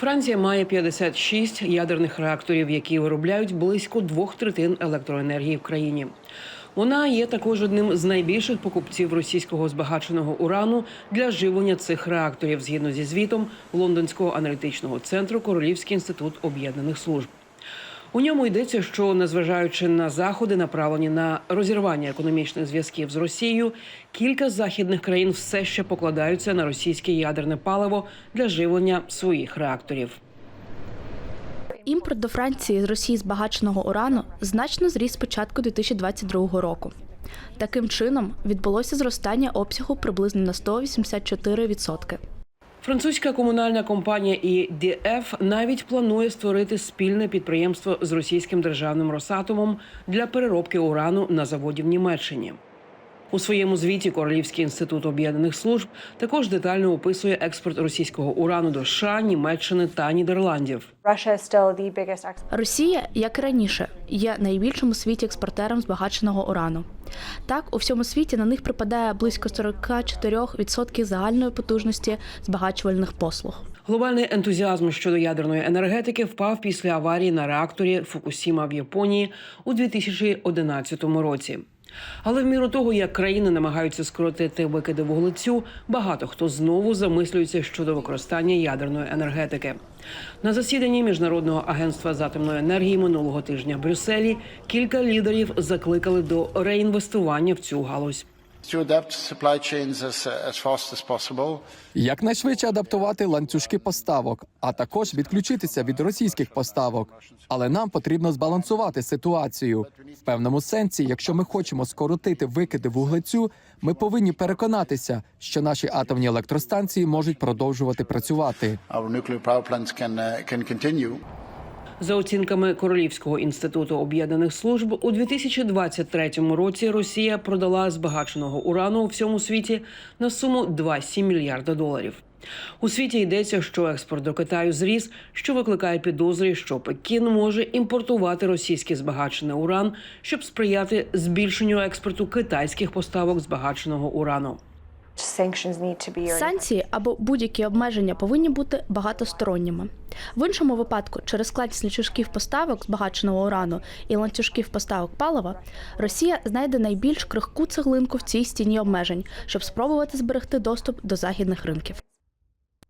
Франція має 56 ядерних реакторів, які виробляють близько двох третин електроенергії в країні. Вона є також одним з найбільших покупців російського збагаченого урану для живлення цих реакторів, згідно зі звітом Лондонського аналітичного центру Королівський інститут об'єднаних служб. У ньому йдеться, що незважаючи на заходи, направлені на розірвання економічних зв'язків з Росією, кілька західних країн все ще покладаються на російське ядерне паливо для живлення своїх реакторів. Імпорт до Франції з Росії збагаченого урану значно зріс з початку 2022 року. Таким чином відбулося зростання обсягу приблизно на 184%. Французька комунальна компанія EDF навіть планує створити спільне підприємство з російським державним Росатомом для переробки урану на заводі в Німеччині. У своєму звіті Королівський інститут об'єднаних служб також детально описує експорт російського урану до США, Німеччини та Нідерландів. Росія, як і раніше, є найбільшим у світі експортером збагаченого урану. Так, у всьому світі на них припадає близько 44% загальної потужності збагачувальних послуг. Глобальний ентузіазм щодо ядерної енергетики впав після аварії на реакторі Фукусіма в Японії у 2011 році. Але в міру того, як країни намагаються скоротити викиди вуглецю, багато хто знову замислюється щодо використання ядерної енергетики. На засіданні міжнародного агентства з атомної енергії минулого тижня в Брюсселі кілька лідерів закликали до реінвестування в цю галузь. Uh. Якнайшвидше адаптувати ланцюжки поставок, а також відключитися від російських поставок. Але нам потрібно збалансувати ситуацію в певному сенсі. Якщо ми хочемо скоротити викиди вуглецю, ми повинні переконатися, що наші атомні електростанції можуть продовжувати працювати. За оцінками Королівського інституту об'єднаних служб, у 2023 році Росія продала збагаченого урану у всьому світі на суму 2,7 мільярда доларів. У світі йдеться, що експорт до Китаю зріс, що викликає підозри, що Пекін може імпортувати російський збагачений уран, щоб сприяти збільшенню експорту китайських поставок збагаченого урану. Санкції або будь-які обмеження повинні бути багатосторонніми. В іншому випадку, через складність ланцюжків поставок збагаченого урану і ланцюжків поставок палива, Росія знайде найбільш крихку цеглинку в цій стіні обмежень, щоб спробувати зберегти доступ до західних ринків.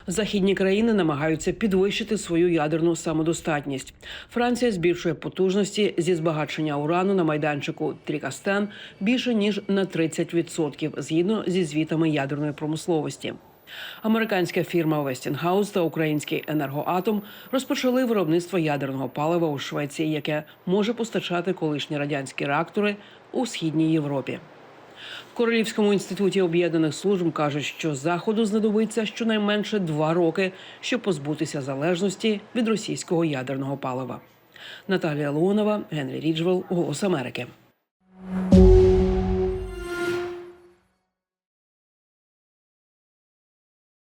Західні країни намагаються підвищити свою ядерну самодостатність. Франція збільшує потужності зі збагачення урану на майданчику Трікастен більше ніж на 30%, згідно зі звітами ядерної промисловості. Американська фірма Westinghouse та український енергоатом розпочали виробництво ядерного палива у Швеції, яке може постачати колишні радянські реактори у східній Європі. В Королівському інституті об'єднаних служб кажуть, що заходу знадобиться щонайменше два роки, щоб позбутися залежності від російського ядерного палива. Наталія Леонова, Генрі Ріджвелл, Голос Америки.